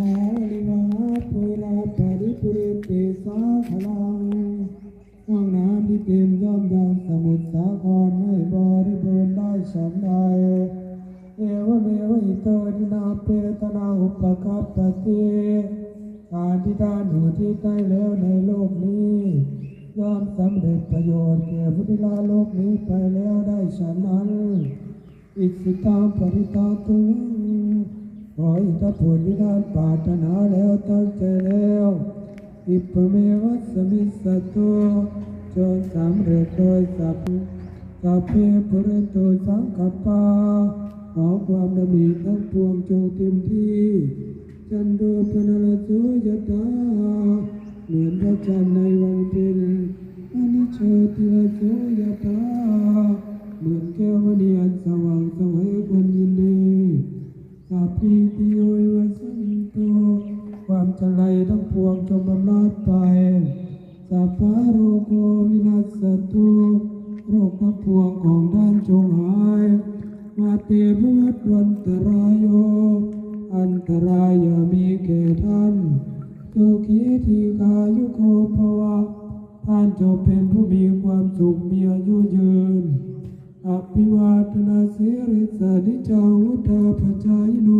สาลิวาปุราปริปุเรเตสาขลังห้องน้ำที่เต็มย่อมยังสมุทรสาครให้บริบูรณ์ได้สำได้เอวเมวะอิโตทินาเปตนาอุปกัปปติการที่ท่านอยู่ที่ใต้แล้วในโลกนี้ย่อมสำเร็จประโยชน์แก่พุทธิลาโลกนี้ไปแล้วได้ฉะนั้นอิสิตามปริตาตุ ขออิทธผลที่ท่านปารถนาแล้วตั้งใจแล้วอิปเมวัสมิสตุจงสำเร็จโดยสัพสัพเพปุรนโตสังกปาขอความดำริทั้งปวงจงเต็มที่จันโดปนลโสยตาเหมือนพระจันทร์ในวันเพ็ญอนิโชติ ทุกีทีกายุโกภวะท่านจงเป็นผู้มีความสุขมีอายุยืน อภิวาทนาสิริสานิจังวุฒาปจายโน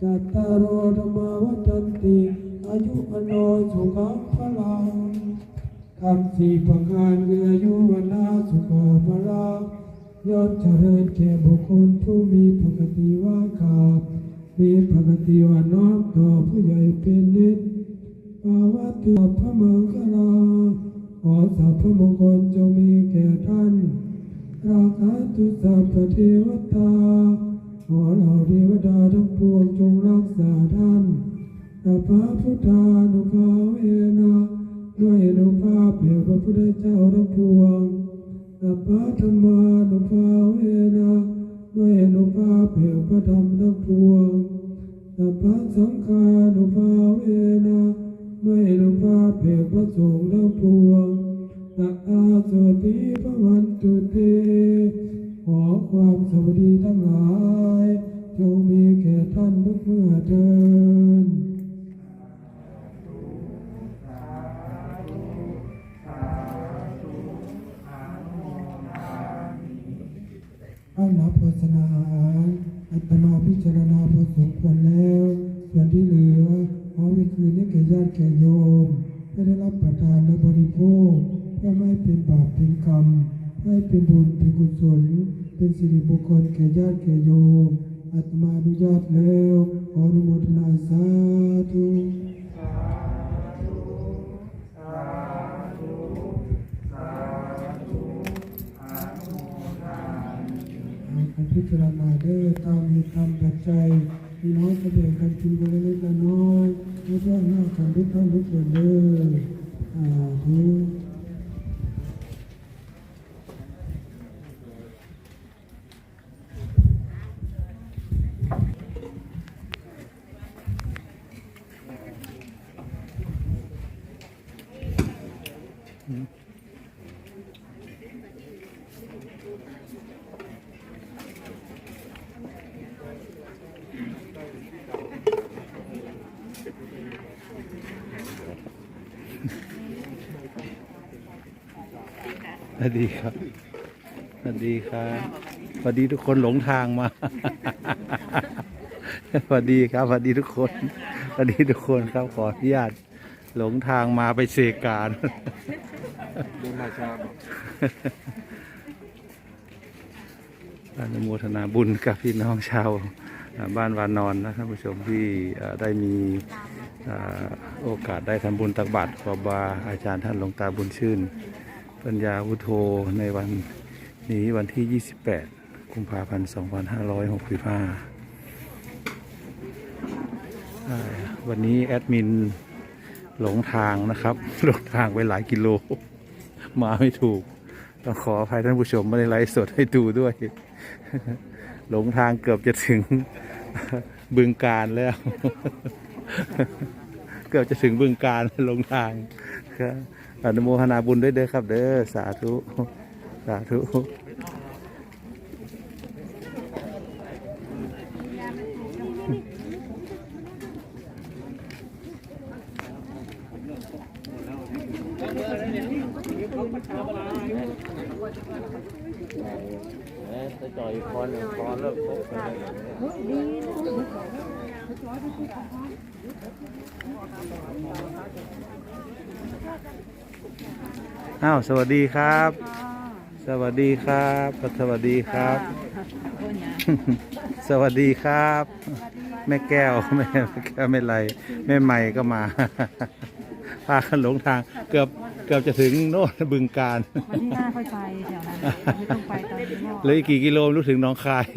จัตตารโอธรรมาวัฏันติ อายุอโนสุขังพลังคำสี่ประการคืออายุวันนาสุขภาระยอดเจริญแก่บุคคลผู้มีปกติว่ากาบ มีปกติว่าน้อมต่อผู้ใหญ่เป็นนิดภาวะตัวพระมังคลาขอสัพพมงคลจงมีแก่ท่าน ราคาตุสัพพเทวตา ขอเหล่าเทวดาทั้งปวงจงรักษาท่านสัพพพุทธานุภาเวนะด้วยอนุภาพแห่งพระพุทธเจ้าทั้งปวงสัพพธรรมานุภาเวนะด้วยอนุภาพแห่งพระธรรมทั้งปวง สังฆานุภาเวนะด้วยอนุภาพแห่งพระสงฆ์ทั้งปวงสักอาสวัสดีพระวันตุเตขอความสวัสดีทั้งหลายจงมีแก่ท่านทุกเมื่อเดินอาหรับโภชนาอาหารอัตมาพิจารณาพอสมควรแล้ว ส่วนที่เหลือขอวิคืนนี้แก่ญาติแก่โยมให้ได้รับประทานและบริโภคเพื่อไม่ให้เป็นบาปเป็นกรรมให้เป็นบุญเป็นกุศลเป็นสิริมงคลแก่ญาติแก่โยมอาตมาอนุญาตแล้วขออนุโมทนาสาธุการพิจารณาเด้อตามมีตามปัจจัย พี่น้องจะแบ่งกันกินคนละเล็กละน้อยไม่ใช่หน้าขันทุกท่านทุกคนเลยอ่าทุก สวัสดีครับสวัสดีครับสวัสดีทุกคนหลงทางมาสวัสดีครับสวัสดีทุกคนสวัสดีทุกคนครับขออนุญาตหลงทางมาไปเสกการบุญมาชาอนุโมทนาบุญกับพี่น้องชาวบ้านวานนอนนะท่านผู้ชมที่ได้มีโอกาสได้ทำบุญตักบาตรขอบาอาจารย์ท่านหลวงตาบุญชื่น ปัญญาวุโธในวันนี้วันที่ 28 กุมภาพันธ์ 2565อ่าวันนี้แอดมินหลงทางนะครับ หลงทางไปหลายกิโล มาไม่ถูก ต้องขออภัยท่านผู้ชมไม่ได้ไลฟ์สดให้ดูด้วย หลงทางเกือบจะถึงบึงการแล้ว เกือบจะถึงบึงการหลงทางครับ อนุโมทนาบุญด้วยเด้อครับ เด้อสาธุสาธุจอยคอนคอนเลิกคบกันดี อ้าวสวัสดีครับ สวัสดีครับสวัสดีครับ สวัสดีครับ แม่แก้วแม่แก้วไม่ไรแม่ใหม่ก็มา พากันหลงทางเกือบเกือบจะถึงโน่นบึงการวันที่ห้าค่อยไปแถวนั้นไม่ต้องไปตอนนี้หรอกเหลืออีกกี่กิโลไม่รู้ถึงหน้องคาย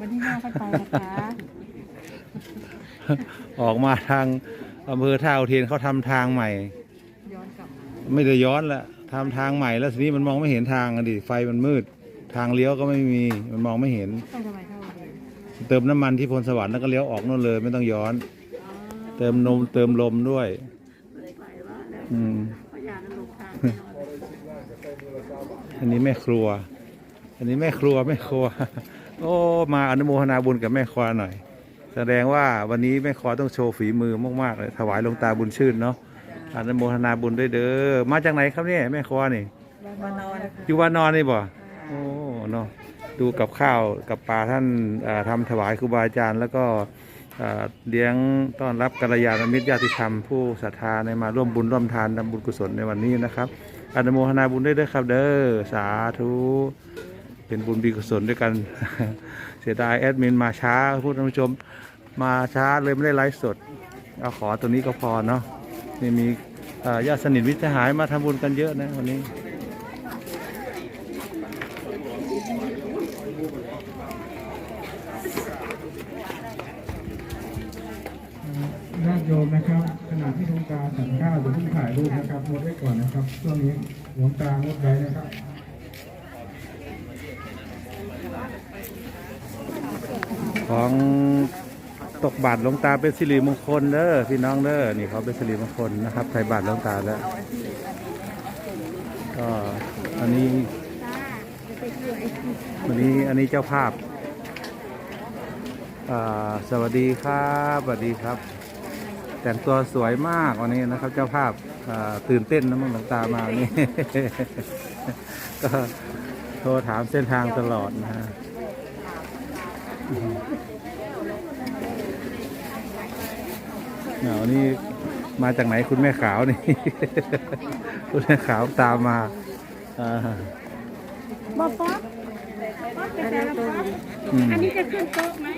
วันที่ห้าค่อยไปนะคะออกมาทางอำเภอท่าอุเทนเขาทำทางใหม่ย้อนกลับ ไม่ได้ย้อนละทำทางใหม่แล้วทีนี้มันมองไม่เห็นทางอะดิไฟมันมืด ทางเลี้ยวก็ไม่มีมันมองไม่เห็นไปทำไมเท่าเดิมเติมน้ำมันที่พลสวรรค์แล้วก็เลี้ยวออกนู่นเลย ไม่ต้องย้อน เติมนมเติมลมด้วยอืมอันนี้แม่ครัว อันนี้แม่ครัวแม่ครัว โอ้มาอนุโมทนาบุญกับแม่ครัวหน่อย แสดงว่าวันนี้แม่ครัวต้องโชว์ฝีมือมากๆเลยถวายหลวงตาบุญชื่นเนาะ อนุโมทนาบุญด้วยเด้อมาจากไหนครับเนี่ยแม่ครัวนี่มานอนอยู่วานอนนี่บ่โอ้เนาะดูกับข้าวกับปลาท่านอ่าทำถวายครูบาอาจารย์แล้วก็อ่าเลี้ยงต้อนรับกัลยาณมิตรญาติธรรมผู้ศรัทธาในมาร่วมบุญร่วมทานทำบุญกุศลในวันนี้นะครับอนุโมทนาบุญด้วยเด้อครับ เด้อสาธุเป็นบุญบีกุศลด้วยกัน เสียดายแอดมินมาช้าพูดท่านผู้ชม มาช้าเลยไม่ได้ไลฟ์สด เอาขอตัวนี้ก็พอเนาะ นี่มีอ่าญาติสนิทวิทยหายมาทำบุญกันเยอะนะวันนี้ญาติโยมนะครับ ขณะที่หลวงตาสั่งข้าวอย่าเพิ่งถ่ายรูปนะครับงดไว้ก่อนนะครับช่วงนี้หลวงตางดไว้นะครับของ ตกบาทหลวงตาเป็นสิริมงคลเด้อพี่น้องเด้อนี่เขาเป็นสิริมงคลนะครับใส่บาทหลวงตาแล้วก็อันนี้วันนี้อันนี้เจ้าภาพอ่าสวัสดีครับสวัสดีครับ แต่งตัวสวยมากวันนี้นะครับ เจ้าภาพอ่าตื่นเต้นนะมึงหลวงตามาวันนี้ก็โทรถามเส้นทางตลอดนะฮะ อ่า วันนี้มาจากไหนคุณแม่ขาวนี่ คุณแม่ขาวตามมาอ่าบอกป๊อปป๊อปเป็นแต่ละป๊อปอืมอันนี้จะขึ้นโต๊ะไหม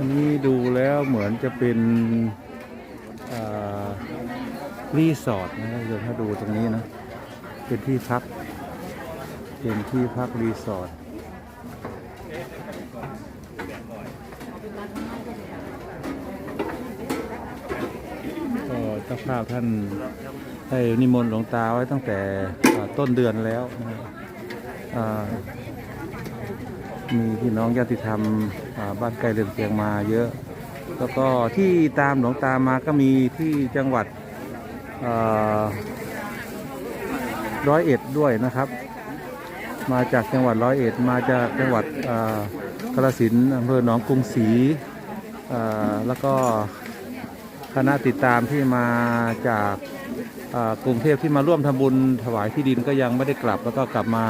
อันนี้ดูแล้วเหมื อนจะเป็นรีสอร์ทนะครับเดี๋ยวถ้าดูตรงนี้นะ เป็นที่พัก เป็นที่พักรีสอร์ทก็เจ้าภาพท่านให้นิมนต์หลวงตาไว้ตั้งแต่ต้นเดือนแล้วนะครับมีพี่น้องญาติธรรมบ้านใกล้เรือนเคียงมาเยอะ แล้วก็ที่ตามหลวงตามาก็มีที่จังหวัดร้อยเอ็ดด้วยนะครับ มาจากจังหวัดร้อยเอ็ดมาจากจังหวัดกาฬสินอำเภอหนองกรุงศรีแล้วก็คณะติดตามที่มาจากกรุงเทพที่มาร่วมทำบุญถวายที่ดินก็ยังไม่ได้กลับ แล้วก็กลับมา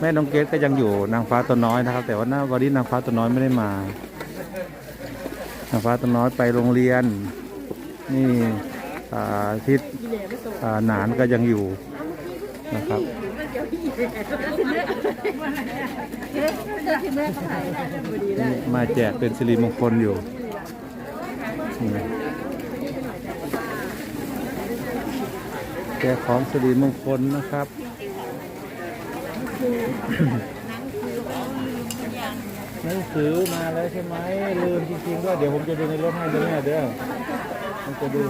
แม่น้องเกดก็ยังอยู่นางฟ้าตัวน้อยนะครับ แต่ว่าหน้าวันนี้นางฟ้าตัวน้อยไม่ได้มา นางฟ้าตัวน้อยไปโรงเรียน นี่ทิศหนานก็ยังอยู่นะครับมาแจกเป็นสิริมงคลอยู่แจกของสิริมงคลนะครับ หนังสือมาแล้วใช่ไหมลืมจริงๆด้วยเดี๋ยวผมจะดูในรถให้เด้อแม่เด้อผมจะดู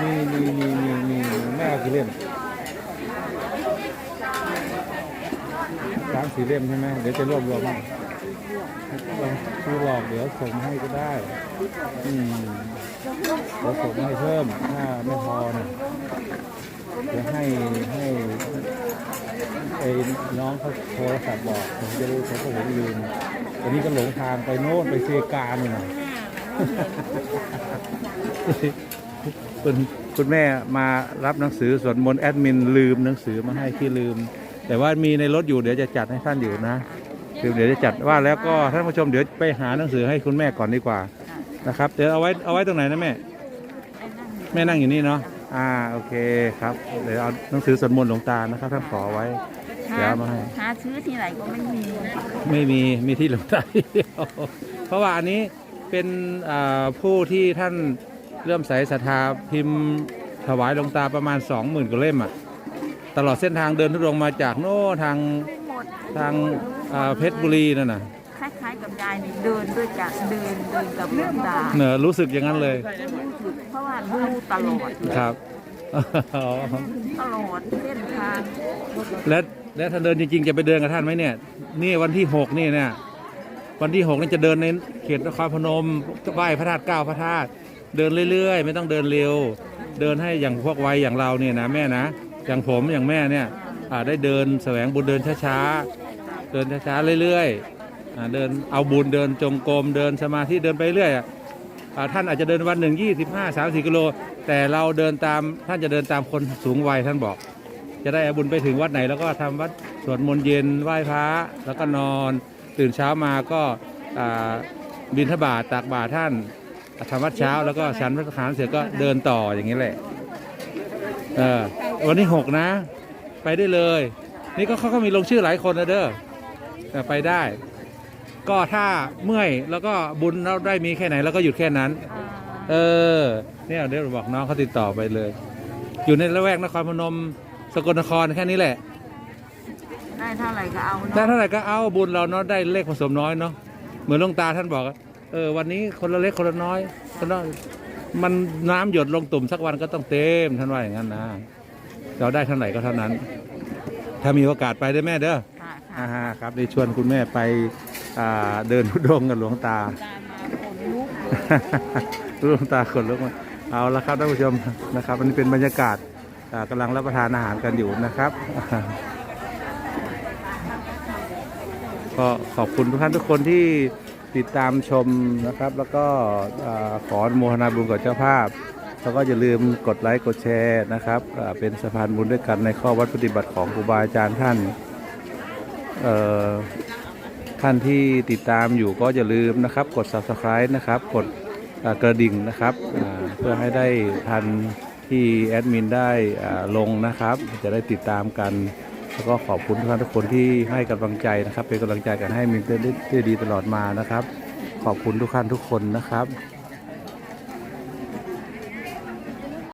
นี่นี่นี่นี่นี่แม่เอากี่เล่มสามสี่เล่มใช่ไหมเดี๋ยวจะรวบรวมให้เราคือบอกเดี๋ยวส่งให้ก็ได้ อืมเดี๋ยวส่งให้เพิ่มถ้าไม่พอนะเดี๋ยวให้ให้ ไอ้น้องเขาโทรศัพท์บอกผมจะรู้เขาก็ผมลืมวันนี้ก็หลงทางไปโน่นไปเซกาหน่อยคุณคุณแม่มารับหนังสือสวดมนต์แอดมินลืมหนังสือมาให้ที่ลืม แต่ว่ามีในรถอยู่เดี๋ยวจะจัดให้ท่านอยู่นะคือเดี๋ยวจะจัดว่าแล้วก็ท่านผู้ชมเดี๋ยวไปหาหนังสือให้คุณแม่ก่อนดีกว่านะครับ เดี๋ยวเอาไว้เอาไว้ตรงไหนนะแม่ แม่นั่งอยู่นี่เนาะ อ่าโอเคครับเดี๋ยวเอาหนังสือสวดมนต์หลวงตานะครับท่านขอไว้เดี๋ยวเอามาให้ หาซื้อที่ไหนก็ไม่มีไม่มีมีที่หลวงตาเดียวเพราะว่าอันนี้เป็นอ่าผู้ที่ท่านเริ่อมใส่ศรัทธาพิมพ์ถวายหลวงตาประมาณ 20,000กว่าเล่มอะตลอดเส้นทางเดินทุดงค์มาจากโน่ทางไม่หมดทางอ่าเพชรบุรีนั่นน่ะคล้ายๆกับยายนี่เดินด้วยจากเดินเดินกับหลวงตาเนอะรู้สึกอย่างนั้นเลยเพราะว่าดูตลอดครับอ๋อตลอดเส้นทางและและท่านเดินจริงๆจะไปเดินกับท่านไหมเนี่ย นี่วันที่หกนี่เนี่ย วันที่หกนี่จะเดินในเขตนครพนมไหว้พระธาตุเก้าพระธาตุเดินเรื่อยๆ ไม่ต้องเดินเร็ว เดินให้อย่างพวกวัยอย่างเราเนี่ยนะแม่นะอย่างผมอย่างแม่เนี่ยอ่าได้เดินแสวงบุญเดินช้าๆเดินช้าๆเรื่อยๆอ่า เดินเอาบุญเดินจงกรมเดินสมาธิเดินไปเรื่อยอะท่านอาจจะเดินวันหนึ่งยี่สิบห้าสามสี่กิโล แต่เราเดินตามท่านจะเดินตามคนสูงวัยท่านบอก จะได้อบุญไปถึงวัดไหน แล้วก็ทำวัดสวดมนต์เย็นไหว้พระแล้วก็นอนตื่นเช้ามาก็บิณฑบาตตักบาตรท่านทำวัดเช้าแล้วก็ฉันพระทารเสร็จก็เดินต่ออย่างนี้แหละเออวันที่หกนะ ไปได้เลย นี่ก็เขาก็มีลงชื่อหลายคนนะเด้อแต่ไปได้ ก็ถ้าเมื่อยแล้วก็บุญเราได้มีแค่ไหนแล้วก็หยุดแค่นั้น เออ เนี่ยเดี๋ยวบอกน้องเขาติดต่อไปเลย อยู่ในละแวกนครพนมสกลนครแค่นี้แหละ ได้เท่าไหร่ก็เอาถ้าเนาะเท่าไหร่ก็เอาบุญเราเนาะได้เลขผสมน้อยเนาะเหมือนหลวงตาท่านบอกอะเออวันนี้คนละเล็กคนละน้อยคนละมันน้ำหยดลงตุ่มสักวันก็ต้องเต็มท่านว่าอย่างนั้นนะเราได้เท่าไหร่ก็เท่านั้น ถ้ามีโอกาสไปได้แม่เด้อค่ะ อ่าค่ะฮะครับได้ชวนคุณแม่ไปอ่าเดินทุดงค์กับหลวงตาตามมาคนลุกหลวงตาขนลุกมาเอาละครับท่านผู้ชมนะครับอันนี้เป็นบรรยากาศอ่ากำลังรับประทานอาหารกันอยู่นะครับ ก็ขอบคุณทุกท่านทุกคนที่ติดตามชมนะครับ แล้วก็อ่าขออนุโมทนาบุญกับเจ้าภาพ แล้วก็อย่าลืมกดไลค์กดแชร์นะครับอ่าเป็นสะพานบุญด้วยกันในข้อวัดปฏิบัติของครูบาอาจารย์ท่านเอ่อ ท่านที่ติดตามอยู่ก็อย่าลืมนะครับ กด subscribe นะครับ กดกระดิ่งนะครับ เพื่อให้ได้ทันที่แอดมินได้ลงนะครับ จะได้ติดตามกัน แล้วก็ขอบคุณทุกท่านทุกคนที่ให้กำลังใจนะครับ เป็นกำลังใจกันให้มินได้ได้ดีตลอดมานะครับ ขอบคุณทุกท่านทุกคนนะครับ